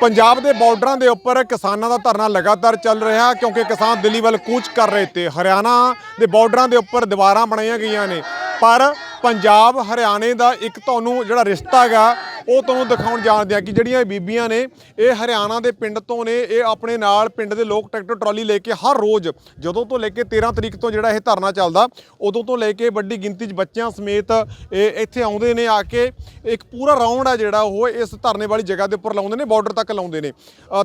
ਪੰਜਾਬ ਦੇ ਬਾਰਡਰਾਂ ਦੇ ਉੱਪਰ ਕਿਸਾਨਾਂ ਦਾ ਧਰਨਾ ਲਗਾਤਾਰ ਚੱਲ ਰਿਹਾ ਕਿਉਂਕਿ ਕਿਸਾਨ ਦਿੱਲੀ ਵੱਲ ਕੂਚ ਕਰ ਰਹੇ ਤੇ ਹਰਿਆਣਾ ਦੇ ਬਾਰਡਰਾਂ ਦੇ ਉੱਪਰ ਦੀਵਾਰਾਂ ਬਣਾਈਆਂ ਗਈਆਂ ਨੇ। ਪਰ ਪੰਜਾਬ, ਹਰਿਆਣੇ ਦਾ ਇੱਕ ਤੁਹਾਨੂੰ ਜਿਹੜਾ ਰਿਸ਼ਤਾ ਹੈਗਾ ਉਹ ਤੁਹਾਨੂੰ ਦਿਖਾਉਣ ਜਾਣਦੇ ਆ ਕਿ ਜਿਹੜੀਆਂ ਇਹ ਬੀਬੀਆਂ ਨੇ, ਇਹ ਹਰਿਆਣਾ ਦੇ ਪਿੰਡ ਤੋਂ ਨੇ, ਇਹ ਆਪਣੇ ਨਾਲ ਪਿੰਡ ਦੇ ਲੋਕ ਟਰੈਕਟਰ ਟਰਾਲੀ ਲੈ ਕੇ ਹਰ ਰੋਜ਼, ਜਦੋਂ ਤੋਂ ਲੈ ਕੇ 13 ਤਰੀਕ ਤੋਂ ਜਿਹੜਾ ਇਹ ਧਰਨਾ ਚੱਲਦਾ, ਉਦੋਂ ਤੋਂ ਲੈ ਕੇ ਵੱਡੀ ਗਿਣਤੀ 'ਚ ਬੱਚਿਆਂ ਸਮੇਤ ਇਹ ਇੱਥੇ ਆਉਂਦੇ ਨੇ ਆ ਕੇ, ਇੱਕ ਪੂਰਾ ਰਾਉਂਡ ਆ ਜਿਹੜਾ ਉਹ ਇਸ ਧਰਨੇ ਵਾਲੀ ਜਗ੍ਹਾ ਦੇ ਉੱਪਰ ਲਾਉਂਦੇ ਨੇ ਬਾਰਡਰ ਤੱਕ ਲਾਉਂਦੇ ਨੇ।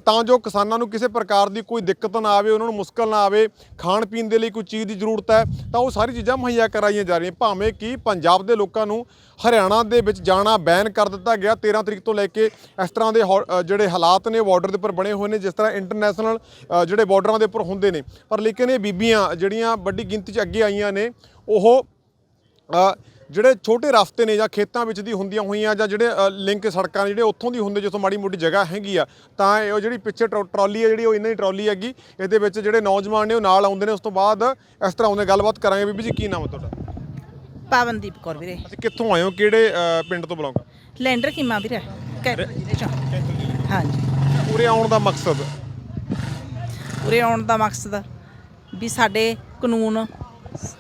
ਤਾਂ ਜੋ ਕਿਸਾਨਾਂ ਨੂੰ ਕਿਸੇ ਪ੍ਰਕਾਰ ਦੀ ਕੋਈ ਦਿੱਕਤ ਨਾ ਆਵੇ, ਉਹਨਾਂ ਨੂੰ ਮੁਸ਼ਕਲ ਨਾ ਆਵੇ, ਖਾਣ ਪੀਣ ਦੇ ਲਈ ਕੋਈ ਚੀਜ਼ ਦੀ ਜ਼ਰੂਰਤ ਹੈ, ਤਾਂ ਉਹ ਸਾਰੀ ਚੀਜ਼ਾਂ ਮੁਹੱਈਆ ਕਰਾਈਆਂ ਜਾ ਰਹੀਆਂ, ਭਾਵੇਂ ਕਿ ਪੰਜਾਬ ਦੇ ਲੋਕਾਂ ਨੂੰ ਹਰਿਆਣਾ ਦੇ ਵਿੱਚ ਜਾਣਾ ਬੈਨ ਕਰ ਦਿੱਤਾ ਗਿਆ 13 ਤਰੀਕ ਤੋਂ ਲੈ ਕੇ ਇਸ ਤਰ੍ਹਾਂ ਦੇ ਜਿਹੜੇ ਹਾਲਾਤ ਨੇ ਬਾਰਡਰ ਦੇ ਉੱਪਰ ਬਣੇ ਹੋਏ ਨੇ ਜਿਸ ਤਰ੍ਹਾਂ ਇੰਟਰਨੈਸ਼ਨਲ ਜਿਹੜੇ ਬਾਰਡਰਾਂ ਦੇ ਉੱਪਰ ਹੁੰਦੇ ਨੇ। ਪਰ ਲੇਕਿਨ ਇਹ ਬੀਬੀਆਂ ਜਿਹੜੀਆਂ ਵੱਡੀ ਗਿਣਤੀ 'ਚ ਅੱਗੇ ਆਈਆਂ ਨੇ ਉਹ ਜਿਹੜੇ ਛੋਟੇ ਰਸਤੇ ਨੇ ਜਾਂ ਖੇਤਾਂ ਵਿੱਚ ਦੀ ਹੁੰਦੀਆਂ ਹੋਈਆਂ ਜਾਂ ਜਿਹੜੇ ਲਿੰਕ ਸੜਕਾਂ ਨੇ ਜਿਹੜੇ ਉੱਥੋਂ ਦੀ ਹੁੰਦੇ ਜਿੱਥੋਂ ਮਾੜੀ ਮੋਟੀ ਜਗ੍ਹਾ ਹੈਗੀ ਆ ਤਾਂ ਇਹ ਉਹ ਜਿਹੜੀ ਪਿੱਛੇ ਟਰੋ- ਟਰਾਲੀ ਹੈ ਜਿਹੜੀ ਉਹ ਇਹਨਾਂ ਦੀ ਟਰਾਲੀ ਹੈਗੀ ਇਹਦੇ ਵਿੱਚ ਜਿਹੜੇ ਨੌਜਵਾਨ ਨੇ ਉਹ ਨਾਲ ਆਉਂਦੇ ਨੇ। ਉਸ ਤੋਂ ਬਾਅਦ ਇਸ ਤਰ੍ਹਾਂ ਆਉਂਦੇ ਗੱਲਬਾਤ ਕਰਾਂਗੇ। ਬੀਬੀ ਜੀ ਕੀ ਨਾਮ ਹੈ ਤੁਹਾਡਾ? ਪਵਨਦੀਪ ਕੌਰ ਵੀਰੇ। ਅਸੀਂ ਕਿੱਥੋਂ ਆਏ ਹੋ? ਕਿਹੜੇ ਪਿੰਡ ਤੋਂ ਬੁਲਾਉਂਗਾ ਲੈਂਡਰ ਕੀਮਾ ਵੀਰੇ? ਕੈਂਪਰ ਜ਼ਿਲ੍ਹੇ ਚੋਂ। ਹਾਂਜੀ। ਉਰੇ ਆਉਣ ਦਾ ਮਕਸਦ? ਉਰੇ ਆਉਣ ਦਾ ਮਕਸਦ ਵੀ ਸਾਡੇ ਕਾਨੂੰਨ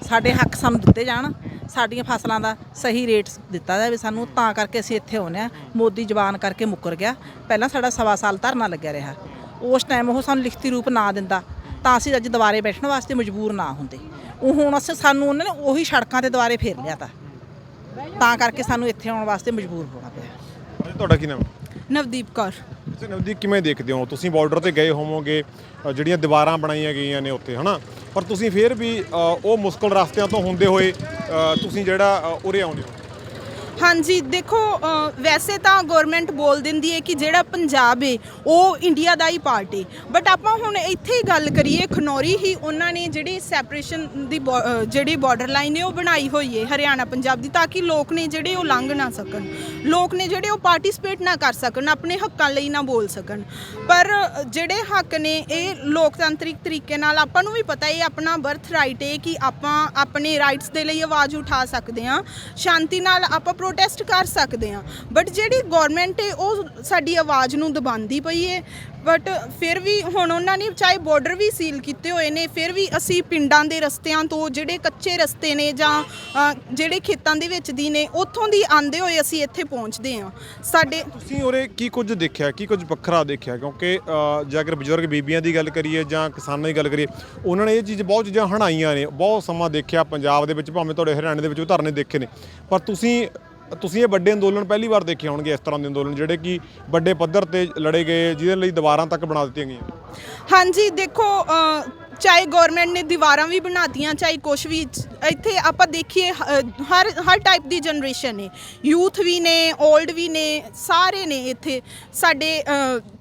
ਸਾਡੇ ਹੱਕ ਸਾਨੂੰ ਦਿੱਤੇ ਜਾਣ ਸਾਡੀਆਂ ਫਸਲਾਂ ਦਾ ਸਹੀ ਰੇਟ ਦਿੱਤਾ ਜਾਵੇ ਸਾਨੂੰ ਤਾਂ ਕਰਕੇ ਅਸੀਂ ਇੱਥੇ ਆਉਂਦੇ ਆ ਮੋਦੀ ਜਵਾਨ ਕਰਕੇ ਮੁੱਕਰ ਗਿਆ। ਪਹਿਲਾਂ ਸਾਡਾ ਸਵਾ ਸਾਲ ਧਰਨਾ ਲੱਗਿਆ ਰਿਹਾ। ਉਸ ਟਾਈਮ ਉਹ ਸਾਨੂੰ ਲਿਖਤੀ ਰੂਪ ਨਾ ਦਿੰਦਾ। ਤਾਂ ਅਸੀਂ ਅੱਜ ਦੁਬਾਰੇ ਬੈਠਣ ਵਾਸਤੇ ਮਜਬੂਰ ਨਾ ਹੁੰਦੇ। ਉਹ ਹੁਣ ਅਸੀਂ ਸਾਨੂੰ ਉਹਨਾਂ ਨੇ ਉਹੀ ਸੜਕਾਂ ਤੇ ਦੁਬਾਰੇ ਫੇਰ ਲਿਆ ਤਾ। ਤਾਂ ਕਰਕੇ ਸਾਨੂੰ ਇੱਥੇ ਆਉਣ ਵਾਸਤੇ ਮਜਬੂਰ ਹੋਣਾ ਪਿਆ। ਤੁਹਾਡਾ ਕੀ ਨਾਮ? ਨਵਦੀਪ ਕੌਰ। ਤੁਸੀਂ ਨਵਦੀਪ ਕਿਵੇਂ ਦੇਖਦੇ ਹੋ? ਤੁਸੀਂ ਬਾਰਡਰ ਤੇ ਗਏ ਹੋਵੋਗੇ ਅ, ਜਿਹੜੀਆਂ ਦੀਵਾਰਾਂ ਬਣਾਈਆਂ ਗਈਆਂ ਨੇ ਉੱਥੇ ਹਨਾ? ਪਰ ਤੁਸੀਂ ਫਿਰ ਵੀ ਅ, ਉਹ ਮੁਸ਼ਕਲ ਰਸਤਿਆਂ ਤੋਂ ਹੁੰਦੇ ਹੋਏ ਅ, ਤੁਸੀਂ ਜਿਹੜਾ ਅ, ਉਰੇ ਆਉਂਦੇ ਹੋ। ਹਾਂਜੀ ਦੇਖੋ ਅ, ਵੈਸੇ ਤਾਂ ਗਵਰਨਮੈਂਟ ਬੋਲ ਦਿੰਦੀ ਹੈ ਕਿ ਜਿਹੜਾ ਪੰਜਾਬ ਏ ਉਹ ਇੰਡੀਆ ਦਾ ਹੀ ਪਾਰਟ ਏ। ਬਟ ਆਪਾਂ ਹੁਣ ਇੱਥੇ ਹੀ ਗੱਲ ਕਰੀਏ ਖਨੌਰੀ ਹੀ ਉਹਨਾਂ ਨੇ ਜਿਹੜੀ ਸੈਪਰੇਸ਼ਨ ਦੀ ਬੋ- ਅ, ਜਿਹੜੀ ਬਾਰਡਰ ਲਾਈਨ ਹੈ ਉਹ ਬਣਾਈ ਹੋਈ ਹੈ ਹਰਿਆਣਾ ਪੰਜਾਬ ਦੀ ਤਾਂ ਕਿ ਲੋਕ ਨੇ ਜਿਹੜੇ ਉਹ ਲੰਘ ਨਾ ਸਕਣ। ਲੋਕ ਨੇ ਜਿਹੜੇ ਉਹ ਪਾਰਟਿਸਿਪੇਟ ਨਾ ਕਰ ਸਕਣ ਆਪਣੇ ਹੱਕਾਂ ਲਈ ਨਾ ਬੋਲ ਸਕਣ। ਪਰ ਅ, ਜਿਹੜੇ ਹੱਕ ਨੇ ਇਹ ਲੋਕਤੰਤਰਿਕ ਤਰੀਕੇ ਨਾਲ ਆਪਾਂ ਨੂੰ ਵੀ ਪਤਾ ਹੈ ਆਪਣਾ ਬਰਥ ਰਾਈਟ ਏ ਕਿ ਆਪਾਂ ਆਪਣੇ ਰਾਈਟਸ ਦੇ ਲਈ ਆਵਾਜ਼ ਉਠਾ ਸਕਦੇ ਹਾਂ। ਸ਼ਾਂਤੀ ਨਾਲ ਆਪਾਂ ਪ੍ਰੋਟੈਸਟ ਕਰ ਸਕਦੇ ਹਾਂ। ਬਟ ਜਿਹੜੀ ਗਵਰਨਮੈਂਟ ਹੈ ਉਹ ਸਾਡੀ ਆਵਾਜ਼ ਨੂੰ ਦਬਾਉਂਦੀ ਪਈ ਹੈ। ਬਟ ਫਿਰ ਵੀ ਹੁਣ ਉਹਨਾਂ ਨੇ ਚਾਹੇ ਬਾਰਡਰ ਵੀ ਸੀਲ ਕੀਤੇ ਹੋਏ ਨੇ ਫਿਰ ਵੀ ਅਸੀਂ ਪਿੰਡਾਂ ਦੇ ਰਸਤਿਆਂ ਤੋਂ ਜਿਹੜੇ ਕੱਚੇ ਰਸਤੇ ਨੇ ਜਾਂ ਅ, ਜਿਹੜੇ ਖੇਤਾਂ ਦੇ ਵਿੱਚ ਦੀ ਨੇ ਉੱਥੋਂ ਦੀ ਆਂਦੇ ਹੋਏ ਅਸੀਂ ਇੱਥੇ ਪਹੁੰਚਦੇ ਹਾਂ। ਸਾਡੇ ਤੁਸੀਂ ਉਰੇ ਕੀ ਕੁਝ ਦੇਖਿਆ ਕੀ ਕੁਝ ਵੱਖਰਾ ਦੇਖਿਆ? ਕਿਉਂਕਿ ਅ, ਜੇ ਅਗਰ ਬਜ਼ੁਰਗ ਬੀਬੀਆਂ ਦੀ ਗੱਲ ਕਰੀਏ ਜਾਂ ਕਿਸਾਨਾਂ ਦੀ ਗੱਲ ਕਰੀਏ ਉਹਨਾਂ ਨੇ ਇਹ ਚੀਜ਼ ਬਹੁਤ ਚੀਜ਼ਾਂ ਹਣਾਈਆਂ ਨੇ। ਬਹੁਤ ਸਮਾਂ ਦੇਖਿਆ ਪੰਜਾਬ ਦੇ ਵਿੱਚ ਭਾਵੇਂ ਤੁਹਾਡੇ ਹਰਿਆਣੇ ਦੇ ਵਿੱਚ ਉਹ ਧਰਨੇ ਦੇਖੇ ਨੇ। ਪਰ ਤੁਸੀਂ ਤੁਸੀਂ ਇਹ ਵੱਡੇ ਅੰਦੋਲਨ ਪਹਿਲੀ ਵਾਰ ਦੇਖੇ ਹੋਣਗੇ ਇਸ ਤਰ੍ਹਾਂ ਦੇ ਅੰਦੋਲਨ, ਜਿਹੜੇ ਕਿ ਵੱਡੇ ਪੱਧਰ ਤੇ ਲੜੇ ਗਏ, ਜਿਹਦੇ ਲਈ ਦੀਵਾਰਾਂ ਤੱਕ ਬਣਾ ਦਿੱਤੀਆਂ ਗਈਆਂ। ਹਾਂਜੀ, ਦੇਖੋ ਚਾਹੇ ਗਵਰਨਮੈਂਟ ਨੇ ਦੀਵਾਰਾਂ ਵੀ ਬਣਾਤੀਆਂ, ਚਾਹੇ ਕੁਛ ਵੀ, ਇੱਥੇ ਆਪਾਂ ਦੇਖੀਏ, ਹ- ਹਰ ਹਰ ਟਾਈਪ ਦੀ ਜਨਰੇਸ਼ਨ ਨੇ। ਯੂਥ ਵੀ ਨੇ 올ਡ ਵੀ ਨੇ, ਸਾਰੇ ਨੇ ਇੱਥੇ। ਸਾਡੇ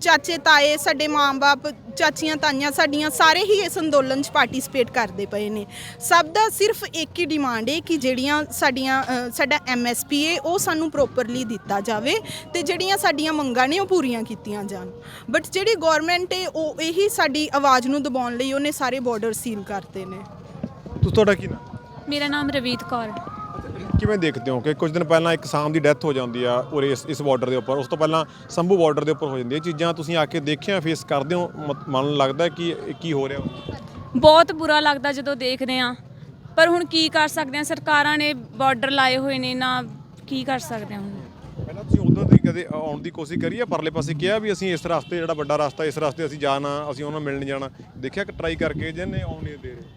ਚਾਚੇ ਤਾਏ ਸਾਡੇ ਮਾਂ-ਬਾਪ ਚਾਚੀਆਂ ਤਾਈਆਂ ਸਾਡੀਆਂ ਸਾਰੇ ਹੀ ਇਸ ਅੰਦੋਲਨ 'ਚ ਪਾਰਟਿਸਿਪੇਟ ਕਰਦੇ ਪਏ ਨੇ। ਸਭ ਦਾ ਸਿਰਫ ਇੱਕ ਹੀ ਡਿਮਾਂਡ ਹੈ ਕਿ ਜਿਹੜੀਆਂ ਸਾਡੀਆਂ ਅ, ਸਾਡਾ ਐਮਐਸਪੀ ਹੈ ਉਹ ਸਾਨੂੰ ਪ੍ਰੋਪਰਲੀ ਦਿੱਤਾ ਜਾਵੇ ਤੇ ਜਿਹੜੀਆਂ ਸਾਡੀਆਂ ਮੰਗਾਂ ਨੇ ਉਹ ਪੂਰੀਆਂ ਕੀਤੀਆਂ ਜਾਣ। ਬਟ ਜਿਹੜੀ ਗਵਰਨਮੈਂਟ ਹੈ ਉਹ ਇਹੀ ਸਾਡੀ ਆਵਾਜ਼ ਨੂੰ ਦਬਾਉਣ ਲਈ ਉਹਨੇ ਸਾਰੇ ਬਾਰਡਰ ਸੀਲ ਕਰਤੇ ਨੇ। ਤੁਸੀਂ ਤੁਹਾਡਾ ਕੀ ਨਾਮ? ਮੇਰਾ ਨਾਮ ਰਵੀਤ ਕੌਰ। ਕਿਵੇਂ ਦੇਖਦੇ ਹੋ ਕਿ ਕੁਝ ਦਿਨ ਪਹਿਲਾਂ ਇੱਕ ਕਿਸਾਨ ਦੀ ਡੈਥ ਹੋ ਜਾਂਦੀ ਆ ਉਰੇ ਇਸ ਇਸ ਬਾਰਡਰ ਦੇ ਉੱਪਰ? ਉਸ ਤੋਂ ਪਹਿਲਾਂ ਸੰਭੂ ਬਾਰਡਰ ਦੇ ਉੱਪਰ ਹੋ ਜਾਂਦੀ ਹੈ ਚੀਜ਼ਾਂ ਤੁਸੀਂ ਆ ਕੇ ਦੇਖਿਆ ਫੇਸ ਕਰਦੇ ਹੋ? ਮਨ ਲੱਗਦਾ ਕਿ ਕੀ ਹੋ ਰਿਹਾ? ਬਹੁਤ ਬੁਰਾ ਲੱਗਦਾ ਜਦੋਂ ਦੇਖਦੇ ਆ ਪਰ ਹੁਣ ਕੀ ਕਰ ਸਕਦੇ ਆ ਸਰਕਾਰਾਂ ਨੇ ਬਾਰਡਰ ਲਾਏ ਹੋਏ ਨੇ ਨਾ ਕੀ ਕਰ ਸਕਦੇ ਆ ਹੁਣ? ਪਹਿਲਾਂ ਤੁਸੀਂ ਉਦੋਂ ਦੀ ਕਦੇ ਆਉਣ ਦੀ ਕੋਸ਼ਿਸ਼ ਕਰੀ ਆ? ਪਰਲੇ ਪਾਸੇ ਕਿਹਾ ਵੀ ਅਸੀਂ ਇਸ ਰਸਤੇ ਜਿਹੜਾ ਵੱਡਾ ਰਸਤਾ ਇਸ ਰਸਤੇ ਅਸੀਂ ਜਾਣਾ ਅਸੀਂ ਉਹਨਾਂ ਨੂੰ ਮਿਲਣ ਜਾਣਾ? ਦੇਖਿਆ ਕਿ ਟਰਾਈ ਕਰਕੇ ਜਿਹਨੇ ਆਉਣ ਨਹੀਂ ਦੇ ਰਹੇ।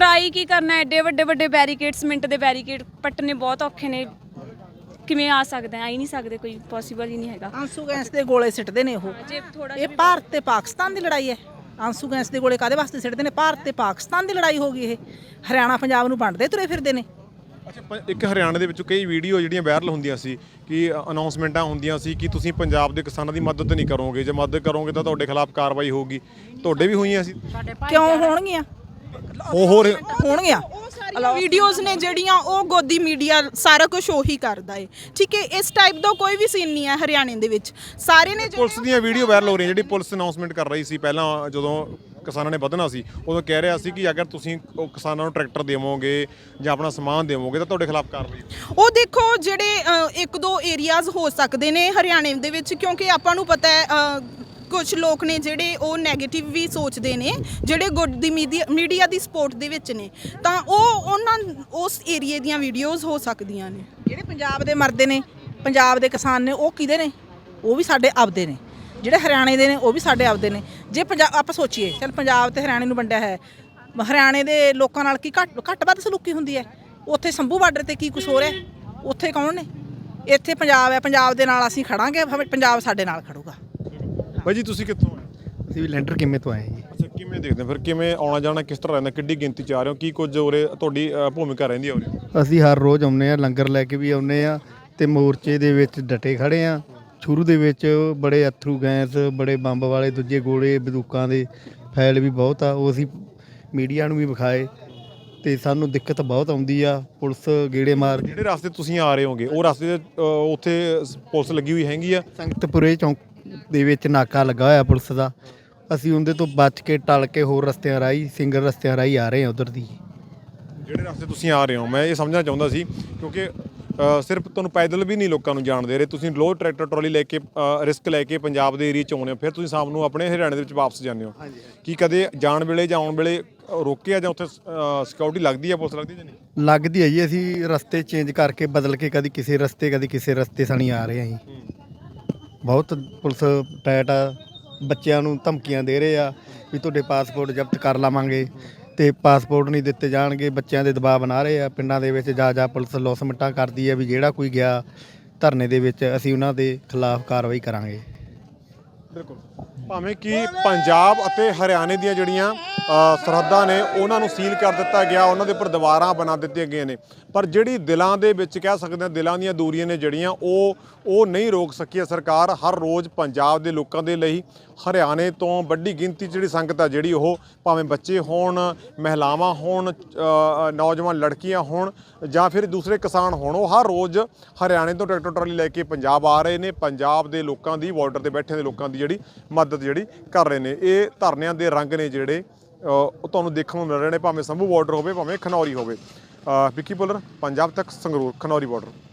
ਟਰਾਈ ਕੀ ਕਰਨਾ ਐਡੇ ਵੱਡੇ ਵੱਡੇ ਬੈਰੀਕੇਡਸ ਮਿੰਟ ਦੇ ਬੈਰੀਕੇਡ ਪੱਟਨੇ ਬਹੁਤ ਔਖੇ ਨੇ। ਕਿਵੇਂ ਆ ਸਕਦੇ ਆ ਆ ਹੀ ਨਹੀਂ ਸਕਦੇ ਕੋਈ ਪੋਸੀਬਲ ਹੀ ਨਹੀਂ ਹੈਗਾ। ਆਂਸੂ ਗੈਸ ਦੇ ਗੋਲੇ ਸਿੱਟਦੇ ਨੇ ਉਹ। ਜੇ ਥੋੜਾ ਇਹ ਭਾਰਤ ਤੇ ਪਾਕਿਸਤਾਨ ਦੀ ਲੜਾਈ ਹੈ। ਆਂਸੂ ਗੈਸ ਦੇ ਗੋਲੇ ਕਾਦੇ ਵਾਸਤੇ ਸਿੱਟਦੇ ਨੇ? ਭਾਰਤ ਤੇ ਪਾਕਿਸਤਾਨ ਦੀ ਲੜਾਈ ਹੋ ਗਈ ਇਹ। ਹਰਿਆਣਾ ਪੰਜਾਬ ਨੂੰ ਵੰਡਦੇ ਤੁਰੇ ਫਿਰਦੇ ਨੇ। ਅੱਛਾ ਪ- ਇੱਕ ਹਰਿਆਣਾ ਦੇ ਵਿੱਚੋਂ ਕਈ ਵੀਡੀਓ ਜਿਹੜੀਆਂ ਵਾਇਰਲ ਹੁੰਦੀਆਂ ਸੀ ਕਿ ਅਨਾਉਂਸਮੈਂਟਾਂ ਹੁੰਦੀਆਂ ਸੀ ਕਿ ਤੁਸੀਂ ਪੰਜਾਬ ਦੇ ਕਿਸਾਨਾਂ ਦੀ ਮਦਦ ਨਹੀਂ ਕਰੋਗੇ। ਜੇ ਮਦਦ ਕਰੋਗੇ ਤਾਂ ਤੁਹਾਡੇ ਖਿਲਾਫ ਕਾਰਵਾਈ ਹੋਊਗੀ। ਤੁਹਾਡੇ ਵੀ ਹੋਈਆਂ ਸੀ? ਕਿਉਂ ਹੋਣਗੀਆਂ? ਉਹ ਹੋਰ ਹੋਣਗੀਆਂ? ਉਹ ਸਾਰੀਆਂ ਵੀਡੀਓਜ਼ ਨੇ ਜਿਹੜੀਆਂ ਉਹ ਗੋਦੀ ਮੀਡੀਆ ਸਾਰਾ ਕੁਝ ਉਹੀ ਕਰਦਾ ਏ। ਠੀਕ ਹੈ ਇਸ ਟਾਈਪ ਦਾ ਕੋਈ ਵੀ ਸੀਨ ਨਹੀਂ ਹੈ ਹਰਿਆਣੇ ਦੇ ਵਿੱਚ। ਸਾਰੇ ਨੇ ਜਿਹੜੇ- ਪੁਲਿਸ ਦੀਆਂ ਵੀਡੀਓ ਵਾਇਰਲ ਹੋ ਰਹੀਆਂ ਜਿਹੜੀ ਪੁਲਿਸ ਅਨਾਉਂਸਮੈਂਟ ਕਰ ਰਹੀ ਸੀ ਪਹਿਲਾਂ ਜਦੋਂ ਕਿਸਾਨਾਂ ਨੇ ਵਧਣਾ ਸੀ ਉਦੋਂ ਕਹਿ ਰਿਹਾ ਸੀ ਕਿ ਅਗਰ ਤੁਸੀਂ ਉਹ ਕਿਸਾਨਾਂ ਨੂੰ ਟਰੈਕਟਰ ਦੇਵੋਗੇ ਜਾਂ ਆਪਣਾ ਸਮਾਨ ਦੇਵੋਗੇ ਤਾਂ ਤੁਹਾਡੇ ਖਿਲਾਫ ਕਾਰਵਾਈ ਹੋਊਗੀ। ਉਹ ਦੇਖੋ ਜਿਹੜੇ ਅ, ਇੱਕ ਦੋ ਏਰੀਆਜ਼ ਹੋ ਸਕਦੇ ਨੇ ਹਰਿਆਣੇ ਦੇ ਵਿੱਚ ਕਿਉਂਕਿ ਆਪਾਂ ਨੂੰ ਪਤਾ ਹੈ ਕੁਝ ਲੋਕ ਨੇ ਜਿਹੜੇ ਉਹ 네ਗੇਟਿਵ ਵੀ ਸੋਚਦੇ ਨੇ, ਜਿਹੜੇ ਗੁੱਡ ਦੀ ਮੀਡੀਆ ਦੀ ਸਪੋਰਟ ਦੇ ਵਿੱਚ ਨੇ। ਤਾਂ ਉਹ ਉਹਨਾਂ ਉਸ ਏਰੀਏ ਦੀਆਂ ਵੀਡੀਓਜ਼ ਹੋ ਸਕਦੀਆਂ ਨੇ। ਜਿਹੜੇ ਪੰਜਾਬ ਦੇ ਮਰਦੇ ਨੇ, ਪੰਜਾਬ ਦੇ ਕਿਸਾਨ ਨੇ, ਉਹ ਕਿਹਦੇ ਨੇ? ਉਹ ਵੀ ਸਾਡੇ ਆਪਦੇ ਨੇ। ਜਿਹੜੇ ਹਰਿਆਣੇ ਦੇ ਨੇ, ਉਹ ਵੀ ਸਾਡੇ ਆਪਦੇ ਨੇ। ਜੇ ਪੰਜਾਬ ਆਪਾਂ ਸੋਚੀਏ, ਚਲ ਪੰਜਾਬ ਤੇ ਹਰਿਆਣੇ ਨੂੰ ਵੰਡਿਆ ਹੈ। ਹਰਿਆਣੇ ਦੇ ਲੋਕਾਂ ਨਾਲ ਕੀ ਘੱਟ ਘੱਟ ਵੱਧ ਸਲੂਕੀ ਹੁੰਦੀ ਹੈ? ਉੱਥੇ ਸੰਭੂ ਬਾਰਡਰ ਤੇ ਕੀ ਕੁਝ ਹੋ ਰਿਹਾ? ਉੱਥੇ ਕੌਣ ਨੇ? ਇੱਥੇ ਪੰਜਾਬ ਹੈ, ਪੰਜਾਬ ਦੇ ਨਾਲ ਅਸੀਂ ਖੜਾਂਗੇ ਪੰਜਾਬ ਸਾਡੇ ਨਾਲ ਖੜੂਗਾ। ਬਾਈ ਜੀ ਤੁਸੀਂ ਕਿੱਥੋਂ ਆਏ? ਅਸੀਂ ਵੀ ਲੈਂਟਰ ਕਿਵੇਂ ਤੋਂ ਆਏ ਜੀ। ਅੱਛਾ ਕਿਵੇਂ ਦੇਖਦੇ ਹੋ? ਫਿਰ ਕਿਵੇਂ ਆਉਣਾ ਜਾਣਾ ਕਿਸ ਤਰ੍ਹਾਂ ਰਹਿੰਦਾ ਕਿੱਡੀ ਗਿਣਤੀ ਚ ਆ ਰਹੇ ਹੋ? ਕੀ ਕੁਝ ਉਰੇ ਤੁਹਾਡੀ ਅ, ਭੂਮਿਕਾ ਰਹਿੰਦੀ ਹੈ ਉਰੇ? ਅਸੀਂ ਹਰ ਰੋਜ਼ ਆਉਂਦੇ ਆ ਲੰਗਰ ਲੈ ਕੇ ਵੀ ਆਉਂਦੇ ਆ ਤੇ ਮੋਰਚੇ ਦੇ ਵਿੱਚ ਡਟੇ ਖੜੇ ਆ ਸ਼ੁਰੂ ਦੇ ਵਿੱਚ ਬੜੇ ਅਥਰੂ ਗੈਸ ਬੜੇ ਬੰਬ ਵਾਲੇ ਦੂਜੇ ਗੋਲੇ ਬੰਦੂਕਾਂ ਦੇ ਫੈਲ ਵੀ ਬਹੁਤ ਆ ਉਹ ਅਸੀਂ ਮੀਡੀਆ ਨੂੰ ਵੀ ਵਿਖਾਏ ਤੇ ਸਾਨੂੰ ਦਿੱਕਤ ਬਹੁਤ ਆਉਂਦੀ ਆ ਪੁਲਿਸ ਗੇੜੇ ਮਾਰ ਜਿਹੜੇ ਰਸਤੇ ਤੁਸੀਂ ਆ ਰਹੇ ਹੋਗੇ ਉਹ ਰਸਤੇ ਦੇ ਅ, ਉੱਥੇ ਸ- ਪੁਲਿਸ ਲੱਗੀ ਹੋਈ ਹੈਗੀ ਆ? ਸੰਗਤਪੁਰੇ ਚੌਂਕ ਦੇ ਵਿੱਚ ਨਾਕਾ ਲੱਗਾ ਹੋਇਆ ਪੁਲਿਸ ਦਾ। ਅਸੀਂ ਉਹਦੇ ਤੋਂ ਬਚ ਕੇ ਟਲ ਕੇ ਹੋਰ ਰਸਤਿਆਂ ਰਾਹੀਂ ਸਿੰਗਲ ਰਸਤਿਆਂ ਰਾਹੀਂ ਆ ਰਹੇ ਆ ਉਧਰ ਦੀ। ਜਿਹੜੇ ਰਸਤੇ ਤੁਸੀਂ ਆ ਰਹੇ ਹੋ ਮੈਂ ਇਹ ਸਮਝਣਾ ਚਾਹੁੰਦਾ ਸੀ ਕਿਉਂਕਿ ਅ, ਸਿਰਫ ਤੁਹਾਨੂੰ ਪੈਦਲ ਵੀ ਨਹੀਂ ਲੋਕਾਂ ਨੂੰ ਜਾਣ ਦੇ ਰਹੇ। ਤੁਸੀਂ ਲੋਡ ਟਰੈਕਟਰ ਟਰਾਲੀ ਲੈ ਕੇ ਰਿਸਕ ਲੈ ਕੇ ਪੰਜਾਬ ਦੇ ਏਰੀਆ ਚ ਆਉਂਦੇ ਹੋ ਫਿਰ ਤੁਸੀਂ ਸ਼ਾਮ ਨੂੰ ਆਪਣੇ ਹਰਿਆਣੇ ਦੇ ਵਿੱਚ ਵਾਪਸ ਜਾਂਦੇ ਹੋ। ਕੀ ਕਦੇ ਜਾਣ ਵੇਲੇ ਜਾਂ ਆਉਣ ਵੇਲੇ ਅ, ਰੋਕਿਆ ਜਾਂ ਉੱਥੇ ਸਿਕਿਉਰਿਟੀ ਲੱਗਦੀ ਹੈ ਪੁਲਿਸ ਲੱਗਦੀ ਜਾਂ ਨਹੀਂ? ਲੱਗਦੀ ਹੈ ਜੀ ਅਸੀਂ ਰਸਤੇ ਚੇਂਜ ਕਰਕੇ ਬਦਲ ਕੇ ਕਦੀ ਕਿਸੇ ਰਸਤੇ ਕਦੀ ਕਿਸੇ ਰਸਤੇ ਸਣੀ ਆ ਰਹੇ ਆ ਜੀ ਬਹੁਤ ਪੁਲਿਸ ਟਾਈਟ ਆ, ਬੱਚਿਆਂ ਨੂੰ ਧਮਕੀਆਂ ਦੇ ਰਹੇ ਆ ਵੀ ਤੁਹਾਡੇ ਪਾਸਪੋਰਟ ਜ਼ਬਤ ਕਰ ਲਾਵਾਂਗੇ ਤੇ ਪਾਸਪੋਰਟ ਨਹੀਂ ਦਿੱਤੇ ਜਾਣਗੇ, ਬੱਚਿਆਂ ਦੇ ਦਬਾਅ ਬਣਾ ਰਹੇ ਆ, ਪਿੰਡਾਂ ਦੇ ਵਿੱਚ ਜਾ ਜਾ ਪੁਲਿਸ ਲੌਸਮਟਾਂ ਕਰਦੀ ਹੈ ਵੀ ਜਿਹੜਾ ਕੋਈ ਗਿਆ, ਧਰਨੇ ਦੇ ਵਿੱਚ ਅਸੀਂ ਉਹਨਾਂ ਦੇ ਖਿਲਾਫ ਕਾਰਵਾਈ ਕਰਾਂਗੇ। ਬਿਲਕੁਲ। ਭਾਵੇਂ ਕਿ ਪੰਜਾਬ ਅਤੇ ਹਰਿਆਣੇ ਦੀਆਂ ਜਿਹੜੀਆਂ ਸਰਹੱਦਾਂ ਨੇ, ਉਹਨਾਂ ਨੂੰ ਸੀਲ ਕਰ ਦਿੱਤਾ ਗਿਆ, ਉਹਨਾਂ ਦੇ ਉੱਪਰ ਦੀਵਾਰਾਂ ਬਣਾ ਦਿੱਤੀਆਂ ਗਈਆਂ ਨੇ। ਪਰ ਜਿਹੜੀ ਦਿਲਾਂ ਦੇ ਵਿੱਚ ਕਹਿ ਸਕਦੇ ਹਾਂ, ਦਿਲਾਂ ਦੀਆਂ ਦੂਰੀਆਂ ਨੇ ਜਿਹੜੀਆਂ, ਉਹ ਉਹ ਨਹੀਂ ਰੋਕ ਸਕੀ ਹੈ ਸਰਕਾਰ ਹਰ ਰੋਜ਼ ਪੰਜਾਬ ਦੇ ਲੋਕਾਂ ਦੇ ਲਈ। ਹਰਿਆਣੇ ਤੋਂ ਵੱਡੀ ਗਿਣਤੀ 'ਚ ਜਿਹੜੀ ਸੰਗਤ ਆ ਜਿਹੜੀ ਉਹ ਭਾਵੇਂ ਬੱਚੇ ਹੋਣ ਮਹਿਲਾਵਾਂ ਹੋਣ ਨੌਜਵਾਨ ਲੜਕੀਆਂ ਹੋਣ ਜਾਂ ਫਿਰ ਦੂਸਰੇ ਕਿਸਾਨ ਹੋਣ ਉਹ ਹਰ ਰੋਜ਼ ਹਰਿਆਣੇ ਤੋਂ ਟਰੈਕਟਰ ਟਰਾਲੀ ਲੈ ਕੇ ਪੰਜਾਬ ਆ ਰਹੇ ਨੇ। ਪੰਜਾਬ ਦੇ ਲੋਕਾਂ ਦੀ ਬਾਰਡਰ ਤੇ ਬੈਠੇ ਦੇ ਲੋਕਾਂ ਦੀ ਜਿਹੜੀ ਮਦਦ ਜਿਹੜੀ ਕਰ ਰਹੇ ਨੇ। ਇਹ ਧਰਨਿਆਂ ਦੇ ਰੰਗ ਨੇ ਜਿਹੜੇ ਉਹ ਤੁਹਾਨੂੰ ਦੇਖਣ ਨੂੰ ਮਿਲ ਰਹੇ ਨੇ ਭਾਵੇਂ ਸੰਭੂ ਬਾਰਡਰ ਹੋਵੇ ਭਾਵੇਂ ਖਨੌਰੀ ਹੋਵੇ। ਅ, ਵਿੱਕੀ ਪੁੱਲਰ ਪੰਜਾਬ ਤੱਕ ਸੰਗਰੂਰ ਖਨੌਰੀ ਬਾਰਡਰ